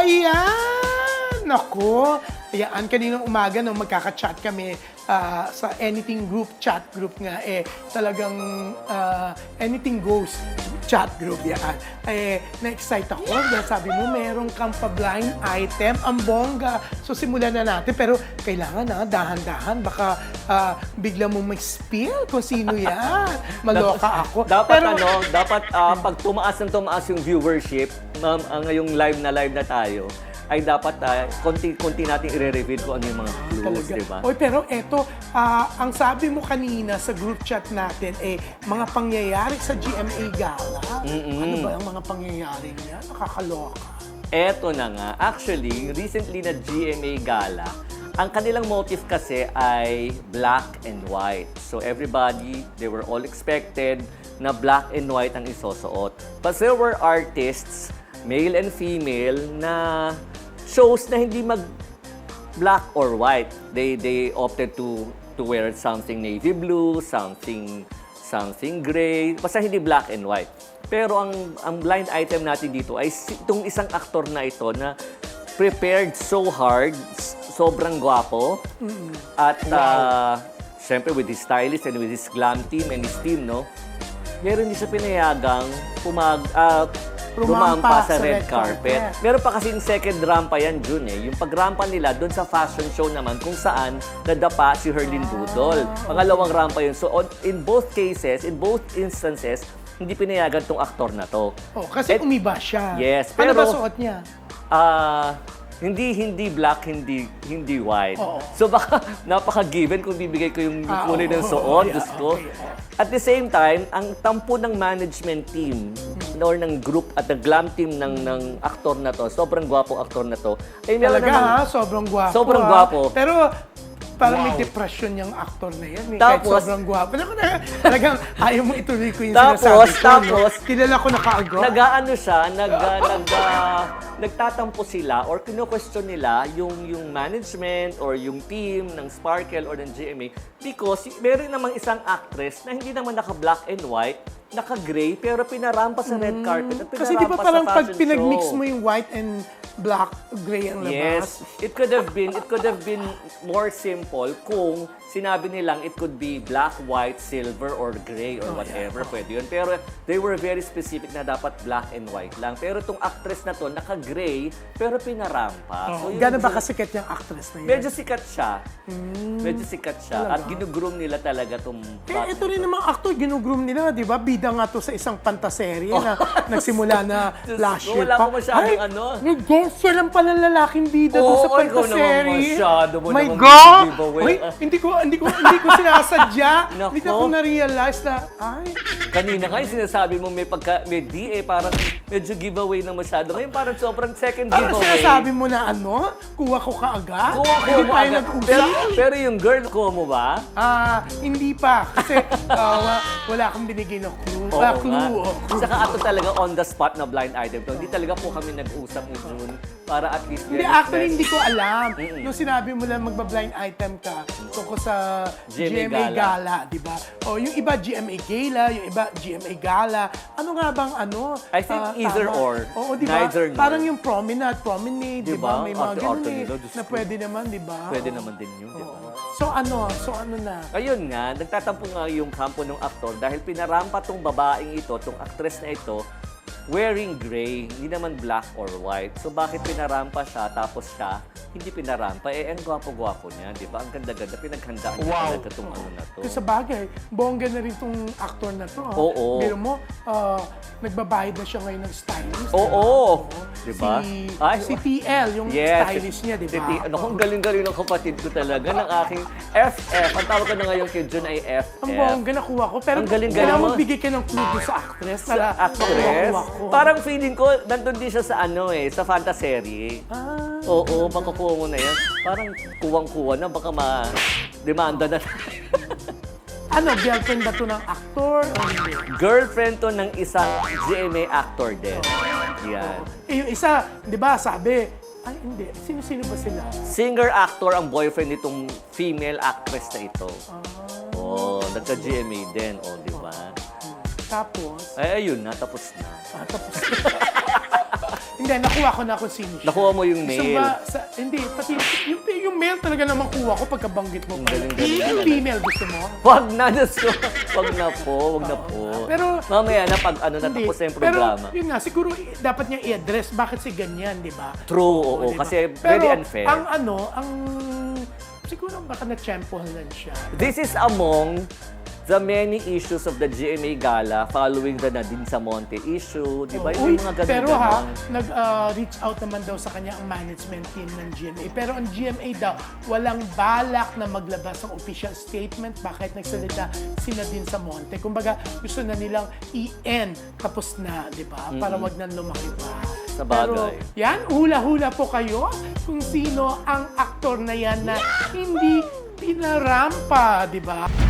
Ayan! Nako! Ayan, kaninang umaga nung magkaka-chat kami ah, sa anything group, chat group nga, eh, talagang ah, anything goes chat group yan. Eh, na-excite ako dahil sabi mo, meron kang pa-blind item, ang bongga. So, simulan na natin. Pero, kailangan na, dahan-dahan. Baka ah, bigla mo mag-spill kung sino yan. Maloka ako. Dapat Pero- ano, dapat ah, pag tumaas ng tumaas yung viewership, ma'am, ang ngayong live na live na tayo, ay dapat ah, konti-konti natin i-reveal kung ano yung mga clues, Talaga. di ba? Oy, pero eto, ah, ang sabi mo kanina sa group chat natin, eh, mga pangyayari sa GMA Gala. Ano ba ang mga pangyayari niya? Nakakaloka. Eto na nga, actually, recently na GMA Gala, ang kanilang motive kasi ay black and white. So everybody, they were all expected na black and white ang isusuot. But there were artists, male and female, na shows na hindi mag black or white. They they opted to to wear something navy blue, something something gray, basta hindi black and white. Pero ang ang blind item natin dito ay itong isang aktor na ito na prepared so hard, sobrang gwapo. At uh, syempre with his stylist and with his glam team and his team, no? Meron din siya pinayagang pumag, ah, Rumampa sa sa red red carpet. carpet. Meron pa kasing second rampa yan, June eh. Yung pagrampa nila doon sa fashion show naman kung saan nadapa si Herlin Budol. Pangalawang rampa yun. So on- in both cases, in both instances, hindi pinayagan tong aktor na to. Oh, kasi Et- umiba siya. Yes, Ano ba pero- suot niya? Ah, hindi hindi black, hindi hindi white. Oo. So baka napaka-given kung bibigay ko yung Ah, kulay ng oo, suot, yeah, ko. okay. At the same time, ang tampo ng management team or ng group at the glam team ng ng aktor na to, sobrang gwapong aktor na to, ay meron Talaga namang- ha, sobrang gwapo. Sobrang ha. gwapo. Pero parang may depression yung actor na yan. eh, kahit Tapos- sobrang gwapo. Naku, na, talagang ayaw mo ituloy ko yung Tapos, sinasabi ko. tapos, no? Kilala ko na kaagad. Nag-ano siya, nag, ah, nag, ah, nagtatampo sila or kino-question nila yung, yung management or yung team ng Sparkle or ng GMA because meron namang isang actress na hindi naman naka-black and white, naka-gray, pero pinarampa sa red carpet at Hmm. Kasi di ba pinarampa parang sa pag fashion pinag-mix show. mo yung white and black, gray ang labas? Yes, it could have been it could have been more simple kung sinabi nilang it could be black, white, silver or gray or whatever, pwede yun. Pero they were very specific na dapat black and white lang. Pero itong actress na to naka-gray pero pinarampa. Oh, yun- Gano'n ba kasikat yung actress na yun? Medyo sikat siya. Medyo sikat siya. At ginugroom nila talaga itong Eh, ito rin namang actor, ginugroom nila, di ba? Bida nga to sa isang pantaserye na nagsimula na last year wala ko masyadong ano. May God, siya lang pala lalaking bida doon Oo, sa ikaw naman pantaserye. masyado mo My naman God! giveaway. Uy, hindi ko, hindi ko, hindi ko sinasadya. Nako. hindi ko na-realize na, ay, Kanina nga yung sinasabi mo may pagka may DA parang medyo giveaway na masyado. Ngayon parang sobrang second parang giveaway. sinasabi mo na ano, kuha ko kaagad. Kuha ko Hindi mo tayo agad. nag-usap. Pero, pero yung girl ko mo ba? Ah, hindi pa. Kasi ah, wa- wala akong binigay na clue. Oo Ah, nga. clue. oh, clue. Saka ato talaga on the spot na blind item to. Hindi talaga po kami nag-usap June para at least Hindi, actually, hindi ko alam. Mm-mm. Nung sinabi mo lang magba-blind item ka tungkol sa GMA GMA, Gala. Gala, di ba? O yung iba GMA Gala, yung iba GMA Gala. Ano nga bang ano? I think ah, either tama? or. Oo, di ba? Neither. Parang yung promenade, promenade, di ba? May mga ganun eh. Na pwede naman, di ba? Pwede naman din yun, di ba? So ano? So ano na? Ayun nga, nagtatampo nga yung kampo ng aktor dahil pinarampa tong babaeng ito, tong actress na ito, wearing gray, hindi naman black or white. So bakit pinarampa siya tapos siya hindi pinarampa? Eh, ang gwapo-gwapo niya, di ba? Ang ganda-ganda, pinaghandaan niya Wow. talaga itong ano na to. Kasi sa bagay, bongga na rin tong actor na to. ah. Oo. Biro mo, ah, nagbabayad na siya ngayon ng stylist. Oo, di ba? Si, Ay, si TL, yung Yes. stylist niya, di Si ba? T- Ano, ang galing-galing ng kapatid ko talaga, ng aking FF. Ang tawag ko na ngayon kay Jun ay FF. Ang bongga nakuha ko. Pero Ang galing-galing kailangan mo. magbigay ka ng clue doon sa actress. sa na actress. makuha ko. Parang feeling ko, nandun din siya sa ano eh, sa fantasy. Ah, Oo, makukuha mo na yan. Parang kuwang-kuwa na, baka ma-demanda na tayo. ano, girlfriend ba to ng actor? O hindi? Girlfriend to ng isang GMA actor din. Yan. Eh, yung isa, di ba, sabi, ay hindi, sino-sino ba sila? Singer-actor ang boyfriend nitong female actress na ito. Oh, nagka-GMA din, oh, di ba? Tapos, Ay, ayun na, tapos na. ah, tapos. hindi, nakuha ko na kung sino siya. Nakuha mo yung Gusto mail. ba, sa, hindi, pati yung, yung mail talaga naman kuha ko pagkabanggit mo Ang pa. galing-galing Yung email gusto mo? Wag na, Diyos ko. Wag na po, wag na po. Pero- Mamaya na pag ano, Hindi. natapos na yung programa. Pero yun nga, siguro i- dapat niya i-address bakit si ganyan, di ba? True, oo. di ba? kasi very Pero unfair. ang ano, ang siguro baka na-champohan lang siya. This is among the many issues of the GMA Gala following the Nadine Samonte issue. Di ba? Uy, Yung mga ganun pero ha, nag-reach out naman daw sa kanya ang management team ng GMA. Pero ang GMA daw, walang balak na maglabas ng official statement. Bakit nagsalita si Nadine Samonte? Kumbaga, gusto na nilang i-end. Tapos na, di ba? Para wag nang lumaki pa. Sa Pero bagay. yan, hula-hula po kayo kung sino ang aktor na yan na hindi pinarampa, di ba?